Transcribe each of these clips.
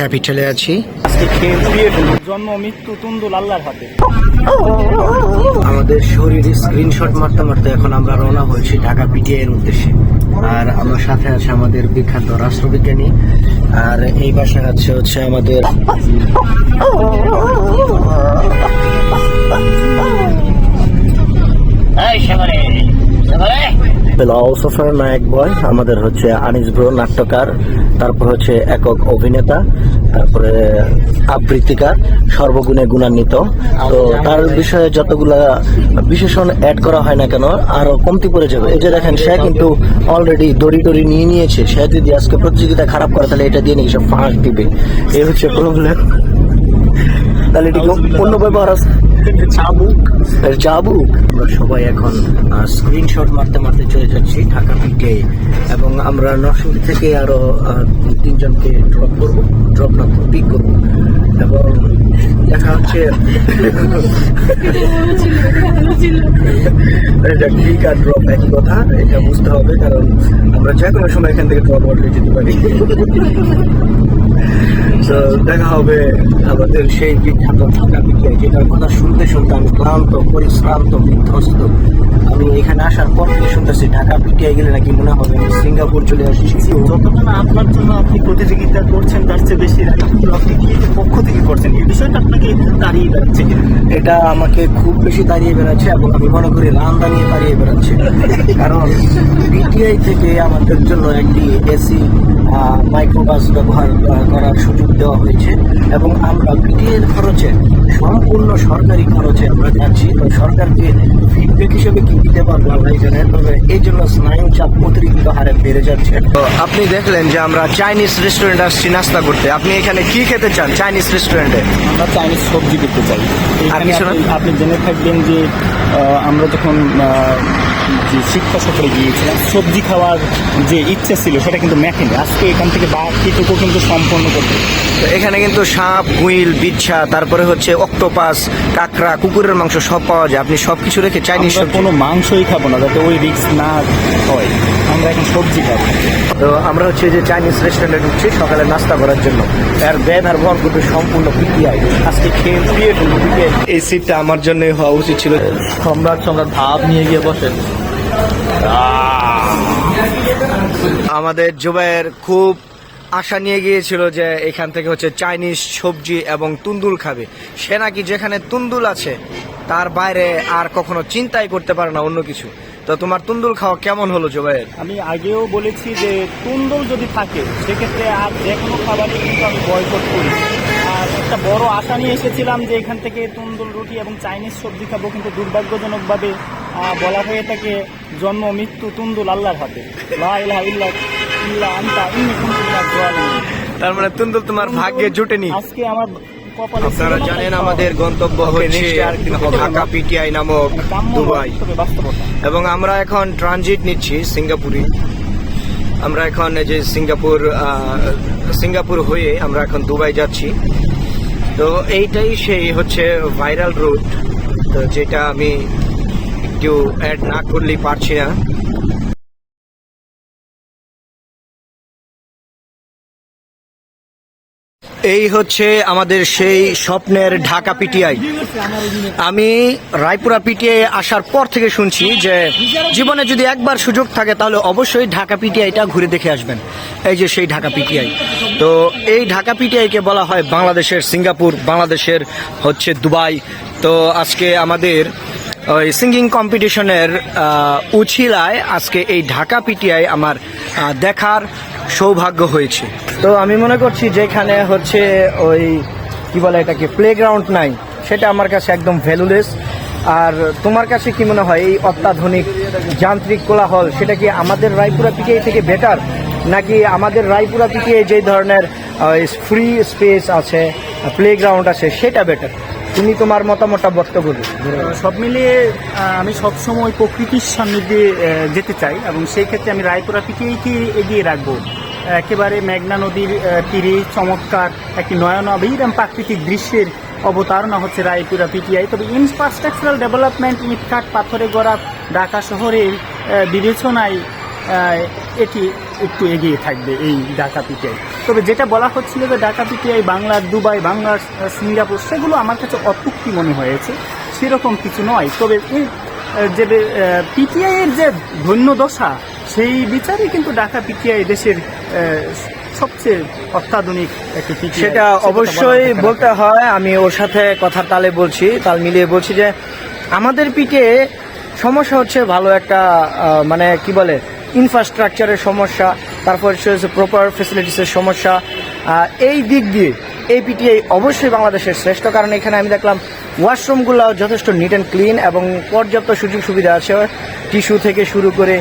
ক্যাপিটালে আছি। খেয়ে জন্ম মৃত্যু তুন্দুল আল্লাহর হাতে। আমাদের শরীরে স্ক্রিনশট মারতে মারতে এখন আমরা রওনা হয়েছি ঢাকা পিটিআই এর উদ্দেশ্যে। আর আমার সাথে আছে আমাদের বিখ্যাত রাষ্ট্রবিজ্ঞানী। আর এই পাশে আছে হচ্ছে আমাদের ফিলোসফার নায়ক বয় আমাদের হচ্ছে আনিস ব্রো নাট্যকার, তারপর হচ্ছে একক অভিনেতা, তারপরে আবৃত্তিকার সর্বগুণে গুণান্বিত। তো তার বিষয়ে যতগুলা বিশেষণ অ্যাড করা হয় না কেন, আরও কমতি পড়ে যাবে। এই যে দেখেন, সে কিন্তু অলরেডি দড়ি দড়ি নিয়ে নিয়েছে। সে যদি আজকে প্রতিযোগিতা খারাপ করে, তাহলে এটা দিয়ে নাকি সব ফাঁস দিবে। এই হচ্ছে প্রবলেম তাহলে এটা অন্য ব্যবহার আছে। চাবুক। চাবুক। আমরা সবাই এখন স্ক্রিনশট মারতে মারতে চলে যাচ্ছি ঢাকা পিকে এবং আমরা নরসিংদী থেকে আরও আহ, তিনজনকে ড্রপ করব ড্রপ না পিক করব। এবং দেখা হচ্ছে। এটা পিক আর ড্রপ একই কথা এটা বুঝতে হবে কারণ আমরা যে কোনো সময় এখান থেকে ড্রপ আউট হয়ে যেতে পারি। তো দেখা হবে আমাদের সেই বিখ্যাত ঢাকা পিটিআই যেটার কথা শুনতে শুনতে আমি ক্লান্ত পরিশ্রান্ত বিধ্বস্ত। আমি এখানে আসার পর থেকে শুনতেছি ঢাকা পিটিআই গেলে নাকি মনে হবে আমি সিঙ্গাপুর চলে আসছি। যতটা না আপনার জন্য আপনি প্রতিযোগিতা করছেন তার চেয়ে বেশি আপনি কি পক্ষ থেকে করছেন? এই বিষয়টা আপনাকে দাঁড়িয়ে বেড়াচ্ছে। এটা আমাকে খুব বেশি দাঁড়িয়ে বেড়াচ্ছে এবং আমি মনে করি রান দাঁড়িয়ে দাঁড়িয়ে বেড়াচ্ছে। কারণ বিটিআই থেকে আমাদের জন্য একটি এসি মাইক্রোবাস ব্যবহার করার সুযোগ দেওয়া হয়েছে এবং আমরা বিটিআইয়ের খরচে সম্পূর্ণ সরকারি খরচে আমরা যাচ্ছি তো সরকারকে ফিডব্যাক হিসেবে কি দিতে পারব আল্লাহ জানেন তবে এই জন্য স্নায়ু চাপ অতিরিক্ত হারে বেড়ে যাচ্ছে। তো আপনি দেখলেন যে আমরা চাইনিজ রেস্টুরেন্ট আসছি নাস্তা করতে। আপনি এখানে কি খেতে চান চাইনিজ রেস্টুরেন্টে আমরা চাইনিজ সবজি দিতে চাই আর কিছু আপনি- আপনি জেনে থাকবেন যে আমরা যখন আহ, যে শিক্ষা সফরে গিয়েছিলাম সবজি খাওয়ার যে ইচ্ছা ছিল সেটা কিন্তু মেখেনি আজকে এখান থেকে বাকিটুকু কিন্তু সম্পন্ন করতে তো এখানে কিন্তু সাপ গুইল বিচ্ছা তারপরে হচ্ছে অক্টোপাস কাঁকড়া কুকুরের মাংস সব পাওয়া যায়। আপনি সব কিছু রেখে চাইনিজ আমরা কোনো মাংসই খাব না যাতে ওই রিস্ক না হয়। আমরা এখন সবজি খাব। তো আমরা হচ্ছে যে চাইনিজ রেস্টুরেন্টে ঢুকছি সকালে নাস্তা করার জন্য। এর ব্যয় আর ভর কিন্তু সম্পূর্ণ পিটিআই আজকে খেয়ে পিটিআই এই সিটটা আমার জন্য হওয়া উচিত ছিল। সম্রাট সম্রাট ভাব নিয়ে গিয়ে বসেন। আমাদের জুবাইয়ের খুব আশা নিয়ে গিয়েছিল যে এখান থেকে হচ্ছে চাইনিজ সবজি এবং তুন্দুল খাবে। সে নাকি যেখানে তুন্দুল আছে, তার বাইরে আর কখনো চিন্তাই করতে পারে না অন্য কিছু। তো তোমার তুন্দুল খাওয়া কেমন হলো জুবাইয়ের? আমি আগেও বলেছি যে তুন্দুল যদি থাকে, সেক্ষেত্রে আর যে কোনো খাবারই কিন্তু আমি বয়কট করি আর একটা বড় আশা নিয়ে এসেছিলাম যে এখান থেকে তুন্দুল, রুটি এবং চাইনিজ সবজি খাব কিন্তু দুর্ভাগ্যজনকভাবে বলা হয়ে থাকে জন্ম মৃত্যু তুন্দুল আল্লাহর হাতে। তার মানে তুন্দুল তোমার ভাগ্যে জুটেনি। আজকে আমার আপনারা জানেন আমাদের গন্তব্য হচ্ছে ঢাকা পিটিআই নামক দুবাই। এবং আমরা এখন ট্রানজিট নিচ্ছি সিঙ্গাপুরে। আমরা এখন এই যে সিঙ্গাপুর সিঙ্গাপুর হয়ে আমরা এখন দুবাই যাচ্ছি। তো এইটাই সেই হচ্ছে ভাইরাল রুট তো যেটা আমি একটু অ্যাড না করলেই পারছি না। এই হচ্ছে আমাদের সেই স্বপ্নের ঢাকা পিটিআই আমি রায়পুরা পিটিআই আসার পর থেকে শুনছি যে জীবনে যদি একবার সুযোগ থাকে তাহলে অবশ্যই ঢাকা পিটিআইটা ঘুরে দেখে আসবেন। এই যে সেই ঢাকা পিটিআই তো এই ঢাকা পিটিআইকে বলা হয় বাংলাদেশের সিঙ্গাপুর, বাংলাদেশের হচ্ছে দুবাই। তো আজকে আমাদের ওই সিঙ্গিং কম্পিটিশনের উছিলায় আজকে এই ঢাকা পিটিআই আমার দেখার সৌভাগ্য হয়েছে। তো আমি মনে করছি যেখানে হচ্ছে ওই, কি বলে এটাকে প্লেগ্রাউন্ড নাই, সেটা আমার কাছে একদম ভ্যালুলেস আর তোমার কাছে কি মনে হয় এই অত্যাধুনিক যান্ত্রিক কোলাহল, সেটা কি আমাদের রায়পুরা পিটিআই থেকে বেটার নাকি আমাদের রায়পুরা পিটিআই যে ধরনের ফ্রি স্পেস আছে প্লেগ্রাউন্ড আছে, সেটা বেটার তুমি তোমার মতামতটা বক্তব্য দিও। সব মিলিয়ে আমি সবসময় প্রকৃতির সান্নিধ্যে আহ, যেতে চাই এবং সেই ক্ষেত্রে আমি রায়পুরা পিটিআইকে এগিয়ে রাখব? একেবারে মেঘনা নদীর তীরে চমৎকার একটি নয়নাভিরাম প্রাকৃতিক দৃশ্যের অবতারণা হচ্ছে রায়পুরা পিটিআই। তবে ইনফ্রাস্ট্রাকচারাল ডেভেলপমেন্ট ইটকাট পাথরে গড়া ঢাকা শহরের বিবেচনায় এটি একটু এগিয়ে থাকবে এই ঢাকা পিটিআই। তবে যেটা বলা হচ্ছিল যে ঢাকা পিটিআই বাংলার দুবাই বাংলার সিঙ্গাপুর সেগুলো আমার কাছে অত্যুক্তি মনে হয়েছে। সেরকম কিছু নয়। তবে এই যে পিটিআই এর যে ধন্য দশা সেই বিচারে কিন্তু ঢাকা পিটিআই দেশের সবচেয়ে অত্যাধুনিক একটি সেটা অবশ্যই বলতে হয়। আমি ওর সাথে কথা তালে বলছি তাল মিলিয়ে বলছি যে আমাদের পিঠে সমস্যা হচ্ছে ভালো একটা মানে কি বলে ইনফ্রাস্ট্রাকচারের সমস্যা। তারপর হচ্ছে প্রপার ফেসিলিটিসের সমস্যা। এই দিক দিয়ে এই পিটিআই অবশ্যই বাংলাদেশের শ্রেষ্ঠ, কারণ এখানে আমি দেখলাম ওয়াশরুমগুলো যথেষ্ট নিট অ্যান্ড ক্লিন এবং পর্যাপ্ত সুযোগ সুবিধা আছে। টিস্যু থেকে শুরু করে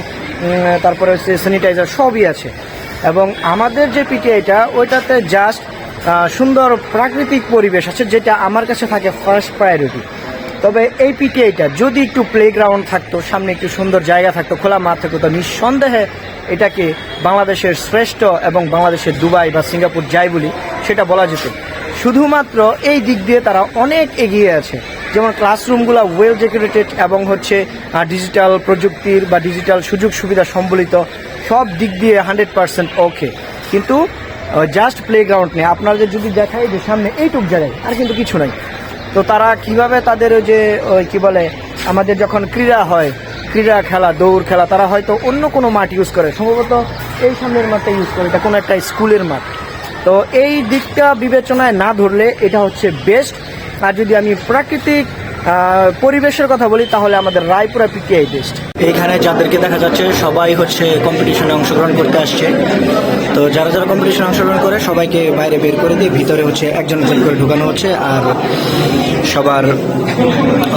তারপরে হচ্ছে স্যানিটাইজার সবই আছে। এবং আমাদের যে পিটিআইটা ওইটাতে জাস্ট সুন্দর প্রাকৃতিক পরিবেশ আছে, যেটা আমার কাছে থাকে ফার্স্ট প্রায়োরিটি তবে এই পিটিআইটা যদি একটু প্লেগ্রাউন্ড থাকতো, সামনে একটু সুন্দর জায়গা থাকতো, খোলা মাঠ থাকতো, তো নিঃসন্দেহে এটাকে বাংলাদেশের শ্রেষ্ঠ এবং বাংলাদেশের দুবাই বা সিঙ্গাপুর যাই বলি, সেটা বলা যেত। শুধুমাত্র এই দিক দিয়ে তারা অনেক এগিয়ে আছে। যেমন ক্লাসরুমগুলো ওয়েল ডেকোরেটেড এবং হচ্ছে ডিজিটাল প্রযুক্তির বা ডিজিটাল সুযোগ সুবিধা সম্বলিত সব দিক দিয়ে হান্ড্রেড পার্সেন্ট ওকে কিন্তু জাস্ট প্লে গ্রাউন্ড নেই। আপনাদের যদি দেখায় যে সামনে এইটুক জায়গায়, আর কিন্তু কিছু নাই। তো তারা কীভাবে তাদের ওই যে, ওই কি বলে, আমাদের যখন ক্রীড়া হয়, ক্রীড়া খেলা, দৌড় খেলা, তারা হয়তো অন্য কোনো মাঠ ইউজ করে। সম্ভবত এই সামনের মাঠটা ইউজ করে, এটা কোনো একটা স্কুলের মাঠ। তো এই দিকটা বিবেচনায় না ধরলে এটা হচ্ছে বেস্ট আর যদি আমি প্রাকৃতিক পরিবেশের কথা বলি, তাহলে আমাদের রায়পুরা পিটিআই বেস্ট এখানে যাদেরকে দেখা যাচ্ছে, সবাই হচ্ছে কম্পিটিশনে অংশগ্রহণ করতে আসছে। তো যারা যারা কম্পিটিশনে অংশগ্রহণ করে, সবাইকে বাইরে বের করে দিয়ে ভিতরে হচ্ছে একজন একজন করে ঢুকানো হচ্ছে আর সবার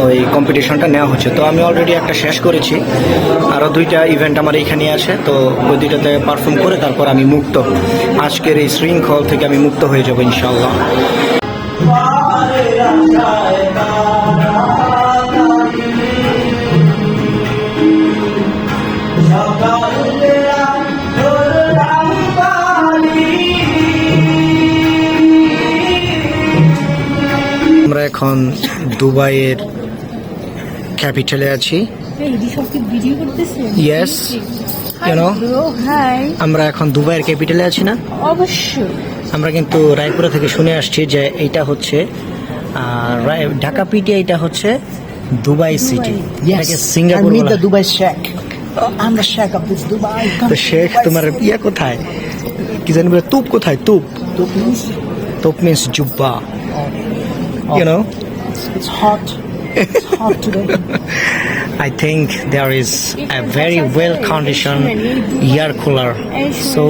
ওই কম্পিটিশনটা নেওয়া হচ্ছে। তো আমি অলরেডি একটা শেষ করেছি। আরও দুইটা ইভেন্ট আমার এইখানে আছে। তো ওই দুইটাতে পারফর্ম করে তারপর আমি মুক্ত। আজকের এই শৃঙ্খল থেকে আমি মুক্ত হয়ে যাব ইনশাল্লাহ এখন দুবাইয়ের ক্যাপিটালে আছি। know. হাই আমরা এখন দুবাইয়ের ক্যাপিটালে আছি না। অবশ্যই। আমরা কিন্তু রায়পুরা থেকে শুনে আসছি যে এইটা হচ্ছে ঢাকা পিটি এটা হচ্ছে দুবাই সিটি এটাকে সিঙ্গাপুর বলা Sheikh. of this Dubai. Come তো শেখ তোমার. ইয়া কোথায়? কি জানি বলে তুপ কোথায়? তুপ। To please. তুপ মিন্স জুব্বা। You know It's hot. It's hot today. I think there is a very well conditioned air cooler. এই So।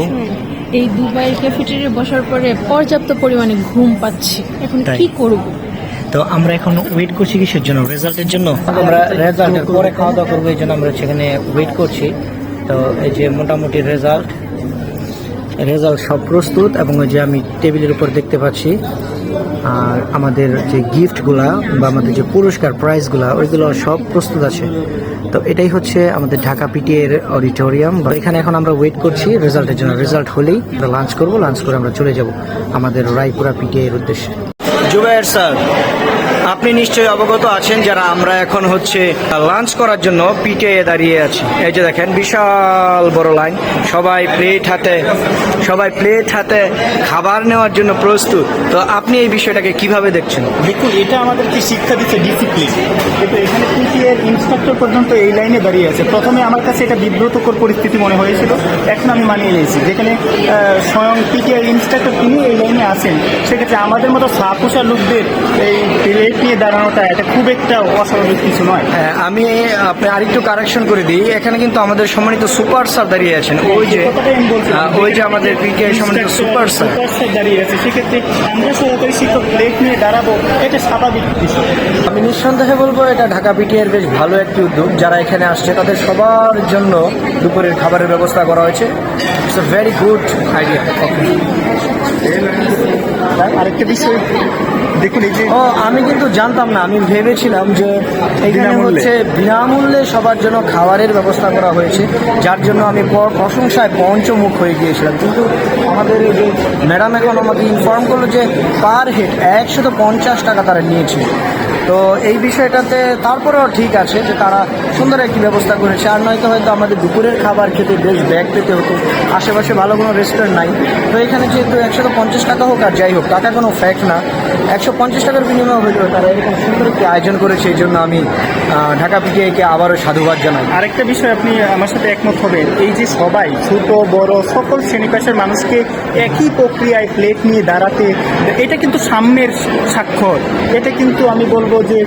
এই দুবাইয়ের ক্যাফেটেরিয়া বসার পরে পর্যাপ্ত পরিমাণে ঘুম পাচ্ছি এখন? কি করব তো আমরা এখন ওয়েট করছি কিসের জন্য রেজাল্টের জন্য আমরা রেজাল্টের পরে খাওয়া দাওয়া করব এই জন্য আমরা সেখানে ওয়েট করছি তো এই যে মোটামুটি রেজাল্ট রেজাল্ট সব প্রস্তুত এবং ওই যে আমি টেবিলের উপর দেখতে পাচ্ছি আর আমাদের যে গিফটগুলা বা আমাদের যে পুরস্কার প্রাইজগুলা ওইগুলো সব প্রস্তুত আছে। তো এটাই হচ্ছে আমাদের ঢাকা পিটি এর অডিটোরিয়াম বা এখানে এখন আমরা ওয়েট করছি রেজাল্টের জন্য। রেজাল্ট হলেই আমরা লাঞ্চ করব লাঞ্চ করে আমরা চলে যাব আমাদের রায়পুরা পিটি এর উদ্দেশ্যে। জুবাইর স্যার আপনি নিশ্চয়ই অবগত আছেন যারা আমরা এখন হচ্ছে লাঞ্চ করার জন্য পিটে দাঁড়িয়ে আছি। এই যে দেখেন, বিশাল বড় লাইন। সবাই প্লেট হাতে, সবাই প্লেট হাতে খাবার নেওয়ার জন্য প্রস্তুত। তো আপনি এই বিষয়টাকে কীভাবে দেখছেন? দেখুন, এটা আমাদেরকে শিক্ষা দিচ্ছে ডিসিপ্লিন কিন্তু এখানে পিটি এর ইন্সট্রাক্টর পর্যন্ত এই লাইনে দাঁড়িয়ে আছে। প্রথমে আমার কাছে এটা বিব্রতকর পরিস্থিতি মনে হয়েছিল। এখন আমি মানিয়ে নিয়েছি। যেখানে স্বয়ং পিটি এর ইন্সট্রাক্টর তিনি এই লাইনে আছেন। সেক্ষেত্রে আমাদের মতো সাপুষা লোকদের এই প্লেট নিয়ে দাঁড়ানোটা এটা খুব একটা অস্বাভাবিক কিছু নয়। হ্যাঁ, আমি আপনি আরেকটু কারেকশন করে দিই। এখানে কিন্তু আমাদের সম্মানিত সুপার স্যার দাঁড়িয়ে আছেন। ওই যে ওই যে আমাদের পিকে সম্মানিত সুপার সুপার দাঁড়িয়ে আছে সেক্ষেত্রে আমরা সহকারী শিক্ষক প্লেট নিয়ে দাঁড়াবো এটা স্বাভাবিক বিষয় আমি নিঃসন্দেহে বলব এটা ঢাকা পিটিআর বেশ ভালো একটি উদ্যোগ। যারা এখানে আসছে তাদের সবার জন্য দুপুরের খাবারের ব্যবস্থা করা হয়েছে। It's a very good idea আরেকটা বিষয় দেখুন এই যে ও আমি কিন্তু জানতাম না আমি ভেবেছিলাম যে এখানে হচ্ছে বিনামূল্যে সবার জন্য খাবারের ব্যবস্থা করা হয়েছে যার জন্য আমি প্রশংসায় পঞ্চমুখ হয়ে গিয়েছিলাম। কিন্তু আমাদের এই যে ম্যাডাম এখন আমাকে ইনফর্ম করল যে পার হেড একশত পঞ্চাশ টাকা তারা নিয়েছে। তো এই বিষয়টাতে তারপরেও ঠিক আছে যে তারা সুন্দর একটি ব্যবস্থা করেছে আর নয়তো হয়তো আমাদের দুপুরের খাবার খেতে বেশ ব্যাগ পেতে হতো। আশেপাশে ভালো কোনো রেস্টুরেন্ট নাই। তো এখানে যেহেতু একশো পঞ্চাশ টাকা হোক আর যাই হোক, টাকা কোনো ফ্যাক্ট না। একশো পঞ্চাশ টাকার বিনিময়ে হইলেও তারা এরকম সুন্দর একটি আয়োজন করেছে, এই জন্য আমি ঢাকা পিটিআইকে আবারও সাধুবাদ জানাই। আরেকটা বিষয় আপনি আমার সাথে একমত হবেন, এই যে সবাই, ছোট, বড়, সকল শ্রেণি পেশার মানুষকে একই প্রক্রিয়ায় প্লেট নিয়ে দাঁড়াতে, এটা কিন্তু সাম্যের স্বাক্ষর। এটা কিন্তু আমি বলব যে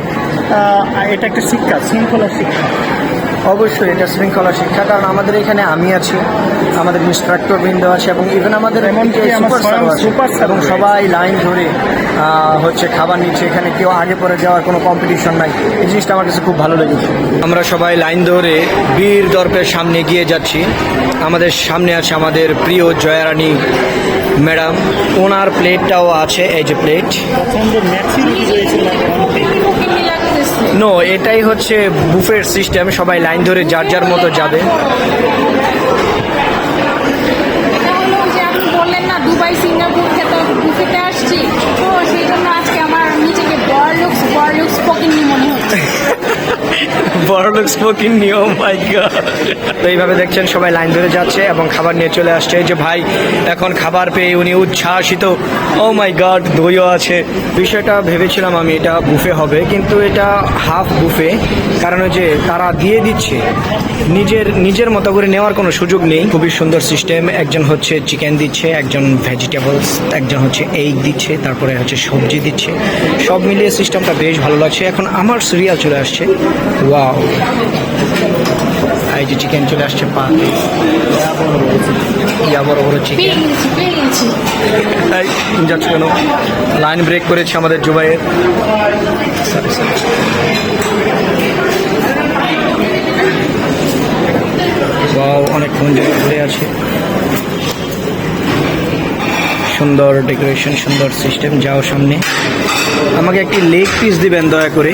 এটা একটা শিক্ষা, শৃঙ্খলার শিক্ষা। অবশ্যই এটা শৃঙ্খলা শিক্ষা কারণ আমাদের এখানে আমি আছি আমাদের ইনস্ট্রাক্টর বৃন্দ আছে এবং ইভেন আমাদের এবং সবাই লাইন ধরে হচ্ছে খাবার নিচ্ছে এখানে কেউ আগে পরে যাওয়ার কোনো কম্পিটিশন নাই। এই জিনিসটা আমার কাছে খুব ভালো লেগেছে। আমরা সবাই লাইন ধরে বীর দর্পের সামনে এগিয়ে যাচ্ছি। আমাদের সামনে আছে আমাদের প্রিয় জয়ারানী ম্যাডাম। ওনার প্লেটটাও আছে এই যে প্লেট নো এটাই হচ্ছে বুফের সিস্টেম সবাই লাইন ধরে যার যার মতো যাবে। দুবাই, সিঙ্গাপুর খেতে বুফেতে বড়লোক স্পোকিং নিয়ম মাই তো এইভাবে দেখছেন, সবাই লাইন ধরে যাচ্ছে এবং খাবার নিয়ে চলে আসছে। যে ভাই, এখন খাবার পেয়ে উনি উচ্ছ্বাসিত। ও মাই গড দইও আছে। বিষয়টা ভেবেছিলাম আমি এটা বুফে হবে, কিন্তু এটা হাফ বুফে কারণ যে তারা দিয়ে দিচ্ছে, নিজের নিজের মতো করে নেওয়ার কোনো সুযোগ নেই। খুবই সুন্দর সিস্টেম একজন হচ্ছে চিকেন দিচ্ছে, একজন ভেজিটেবলস একজন হচ্ছে এগ দিচ্ছে, তারপরে হচ্ছে সবজি দিচ্ছে। সব মিলিয়ে সিস্টেমটা বেশ ভালো লাগছে। এখন আমার সিরিয়াল চলে আসছে। ওয়াও এই যে চিকেন চলে আসছে পা। ইয়া বড় বড় চিকেন। এই যাচ্ছে কেন? লাইন ব্রেক করেছে আমাদের জুবাইয়ের. অনেকক্ষণ ঘুরে আছে। সুন্দর ডেকোরেশন সুন্দর সিস্টেম যাও সামনে। আমাকে একটি লেগ পিস দিবেন দয়া করে।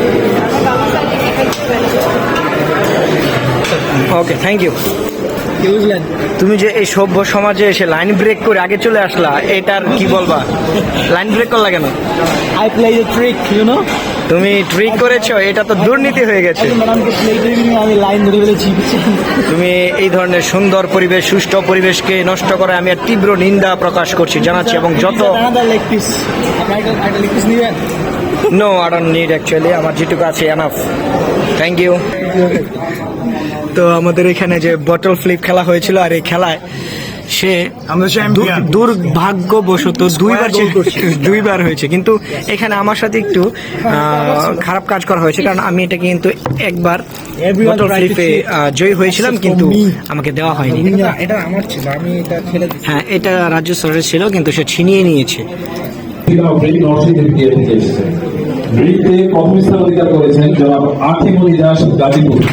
ওকে থ্যাংক ইউ তুমি যে এই সভ্য সমাজে এসে লাইন ব্রেক করে আগে চলে আসলা এটার কি বলবা? লাইন ব্রেক করলা কেন? I play the trick, you know? তুমি ট্রিক করেছ এটা তো দুর্নীতি হয়ে গেছে। আমি লাইন ধরে ফেলেছি। তুমি এই ধরনের সুন্দর পরিবেশ সুষ্ঠু পরিবেশকে নষ্ট করে আমি আর তীব্র নিন্দা প্রকাশ করছি জানাচ্ছি এবং যত no I don't need actually আমার যেটুকু আছে এনাফ থ্যাংক ইউ তো আমাদের এখানে যে বটল ফ্লিপ খেলা হয়েছিল আর এই খেলায় সে আমরা দুর্ভাগ্যবশত দুইবার দুইবার হয়েছে। কিন্তু এখানে আমার সাথে একটু খারাপ কাজ করা হয়েছে। কারণ আমি এটা কিন্তু একবার Everyone বটল ফ্লিপে জয়ী হয়েছিলাম কিন্তু আমাকে দেওয়া হয়নি। এটা আমার ছিল। আমি এটা খেলে হ্যাঁ এটা রাজ্য স্তরের ছিল কিন্তু সে ছিনিয়ে নিয়েছে। অধিকার করেছেন জনাব গাজীপুর।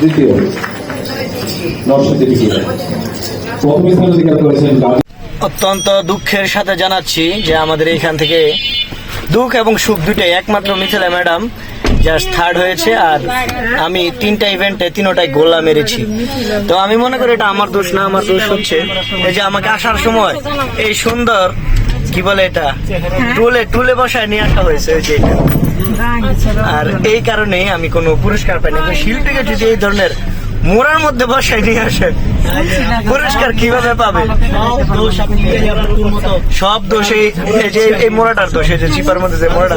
দ্বিতীয় থেকে প্রথম স্থান অধিকার করেছেন অত্যন্ত দুঃখের সাথে জানাচ্ছি যে আমাদের এখান থেকে দুঃখ এবং সুখ দুটাই একমাত্র মিথিলা ম্যাডাম জাস্ট থার্ড হয়েছে আর আমি তিনটা ইভেন্টে তিনোটাই গোল্লা মেরেছি। তো আমি মনে করি এটা আমার দোষ না, আমার দোষ হচ্ছে এই যে আমাকে আসার সময় এই সুন্দর, কি বলে এটা? টুলে টুলে বসায় নিয়ে আসা হয়েছে ওই যে এটা। আর এই কারণে আমি কোনো পুরস্কার পাইনি। শিল্পীকে যদি এই ধরনের মোড়ার মধ্যে বসায় নিয়ে আসেন, পুরস্কার কীভাবে পাবে সব দোষে যে এই মোড়াটার দোষে যে চিপার মধ্যে যে মোড়াটা